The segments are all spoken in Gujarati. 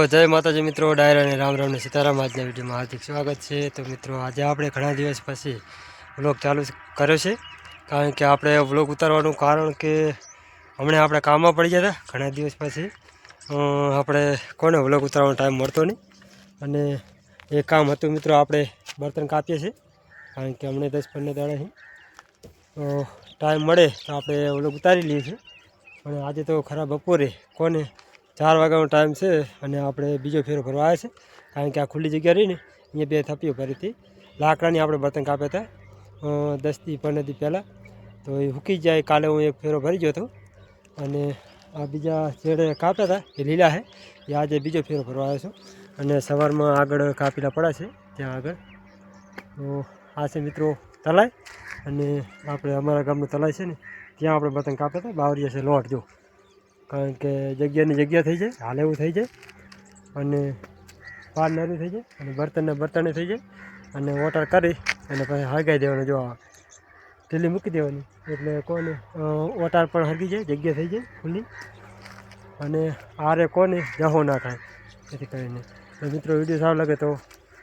તો જય માતાજી મિત્રો, ડાયર અને રામ રામને સીતારામ આજના વિડીયોમાં હાર્દિક સ્વાગત છે. તો મિત્રો, આજે આપણે ઘણા દિવસ પછી વ્લોગ ચાલુ કર્યો છે. કારણ કે આપણે વ્લોગ ઉતારવાનું કારણ કે હમણાં આપણે કામમાં પડી ગયા હતા ઘણા દિવસ પછી. આપણે કોને વ્લોગ ઉતારવાનો ટાઈમ મળતો નહીં. અને એ કામ હતું મિત્રો, આપણે બર્તન કાપીએ છીએ. કારણ કે હમણાં દસ પંદર દાડાથી તો ટાઈમ મળે તો આપણે વ્લોગ ઉતારી લઈએ છીએ. પણ આજે તો ખરા બપોરે કોને ચાર વાગ્યાનો ટાઈમ છે અને આપણે બીજો ફેરો ભરવા આવ્યા છે. કારણ કે આ ખુલ્લી જગ્યા રહી ને, અહીંયા બે થપીઓ ભરી લાકડાની આપણે બર્તન કાપ્યા હતા. દસથી પંદરથી પહેલાં. તો એ હૂકી જાય, કાલે હું એક ફેરો ભરી ગયો હતો. અને આ બીજા છેડે કાપ્યા હતા, એ લીલા છે. એ આજે બીજો ફેરો ભરવા આવ્યો છું. અને સવારમાં આગળ કાપીલા પડ્યા છે, ત્યાં આગળ. તો આ છે મિત્રો તલાય. અને આપણે અમારા ગામનું તલાય છે ને, ત્યાં આપણે બર્તન કાપ્યા હતા. બાવરિયા છે લોટ, જો. કારણ કે જગ્યાની જગ્યા થઈ જાય, હાલ એવું થઈ જાય અને પાર નરું થઈ જાય અને બર્તનને બર્તને થઈ જાય અને વોટર કરી અને પછી હળગાઈ દેવાનું જો ઢીલી મૂકી દેવાની. એટલે કોને ઓટાર પણ હળગી જાય, જગ્યા થઈ જાય ખુલ્લી. અને આરે કોને જહો ના થાય, જેથી કરીને. મિત્રો, વીડિયો સારો લાગે તો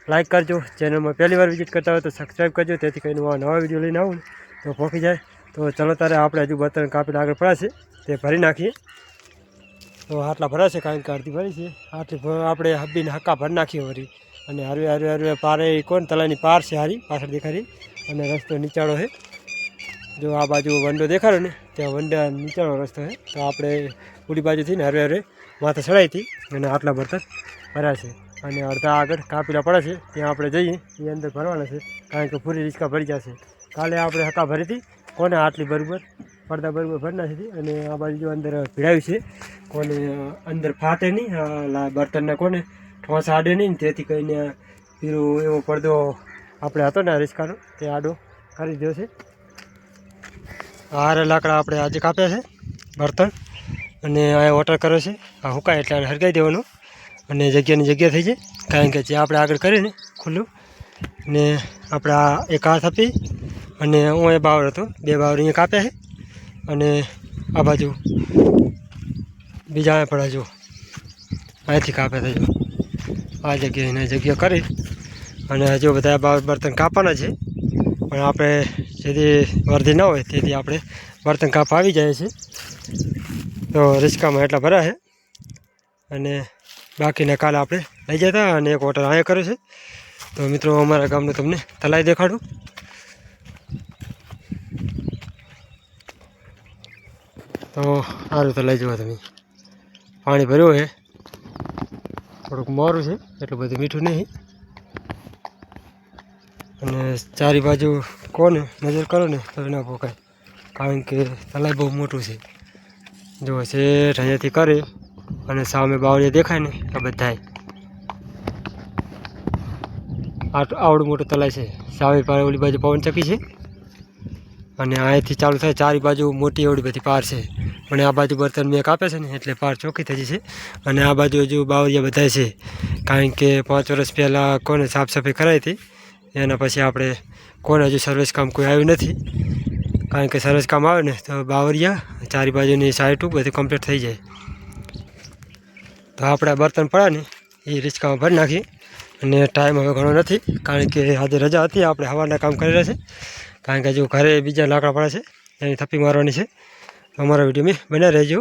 લાઈક કરજો, ચેનલમાં પહેલી વાર વિઝિટ કરતા હોય તો સબસ્ક્રાઈબ કરજો તેથી કરીને હું નવા વીડિયો લઈને આવું તો પહોંચી જાય. તો ચલો તારે આપણે હજુ બર્તન કાપીને આગળ પડાશે, તે ભરી નાખીએ. તો આટલા ભરાશે કારણ કે અડધી ભરી છે. આટલી આપણે હબ્બીને હક્કા ભરી નાખીએ વળી. અને હરવે હરવે હરવે પારે કોણ? તલાની પાર છે હારી, પાછળ દેખાડી. અને રસ્તો નીચાળો છે. જો આ બાજુ વંડો દેખાડો ને, ત્યાં વંડા નીચાળો રસ્તો છે. તો આપણે પૂરી બાજુથી ને હરવે હરવે માથે ચડાવી હતી અને આટલા ભરતા ભર્યા છે. અને અડધા આગળ કાપીલા પડે છે. ત્યાં આપણે જઈએ એ અંદર ભરવાના છે. કારણ કે પૂરી રિસ્કા ભરી જશે. કાલે આપણે હક્કા ભરી હતી. કોને આટલી બરોબર? પડદા બરોબર ભરી નાખી અને આ બાજુ અંદર ભીડાવ્યું છે, કોને અંદર ફાટે નહીં બર્તનને કોને ઠોસ આડે નહીં તેથી કરીને પીરો એવો પડદો આપણે હતો ને રિસ્કાનો તે આડો કરી દીધો છે. હારે લાકડા આપણે આજે કાપ્યા છે, બર્તન. અને આ વોટર કર્યો છે, આ હુકાય એટલે આને હરગાઈ દેવાનું. અને જગ્યાની જગ્યા થઈ જાય, કારણ કે જે આપણે આગળ કરીએ ને, ખુલ્લું. ને આપણે એક હાથ આપી અને હું એ બાવર હતો, બે બાવર અહીંયા કાપ્યા છે. અને આ બાજુ બીજા પણ હજુ અહીંથી કાપ્યા હતા આ જગ્યાએ એને જગ્યા કરી અને હજુ બધા બર્તન કાપવાના છે. પણ આપણે જેથી વર્ધી ના હોય તેથી આપણે બર્તન કાપવા આવી જાય છે. તો રિસ્કામાં એટલા ભરા છે. અને બાકીના કાલે આપણે લઈ જતા અને એક હોટલ અહીંયા કર્યો છે. તો મિત્રો અમારા ગામનું તમને તલાઈ દેખાડું. તો સારું તો લઈ જવા તમે. પાણી ભર્યું છે થોડુંક મોરું છે, એટલું બધું મીઠું નહીં. અને ચારી બાજુ કોને નજર કરો ને તો ના પોકાય કારણ કે તલાઈ બહુ મોટું છે. જો શેઠ અહીંયાથી કરે અને સામે બાવળીએ દેખાય ને આ બધાય. આવડું મોટું તલાઈ છે. સામે પાસે ઓલી બાજુ પવન ચકી છે. અને અહીંયાથી ચાલુ થાય, ચારી બાજુ મોટી એવડી બધી પાર છે. પણ આ બાજુ બર્તન મેં કાપે છે ને, એટલે પાર ચોખ્ખી થઈ જશે. અને આ બાજુ હજુ બાવરિયા બધા છે. કારણ કે પાંચ વર્ષ પહેલાં કોને સાફસફાઈ કરાવી હતી, એના પછી આપણે કોને હજુ સર્વિસ કામ કોઈ આવ્યું નથી. કારણ કે સર્વિસ કામ આવે ને, તો બાવરિયા ચારી બાજુની સાઈટું બધું કમ્પ્લીટ થઈ જાય. તો આપણે બર્તન પડ્યા ને એ રિસ્કામાં ભરી નાખીએ. અને ટાઈમ હવે ઘણો નથી, કારણ કે આજે રજા હતી, આપણે હવાના કામ કરી રહ્યા છે કારણ કે હજુ ઘરે બીજા લાકડા પડે છે, એની થપ્પી મારવાની છે. અમારા વીડિયો મેં બન્યા રહેજો.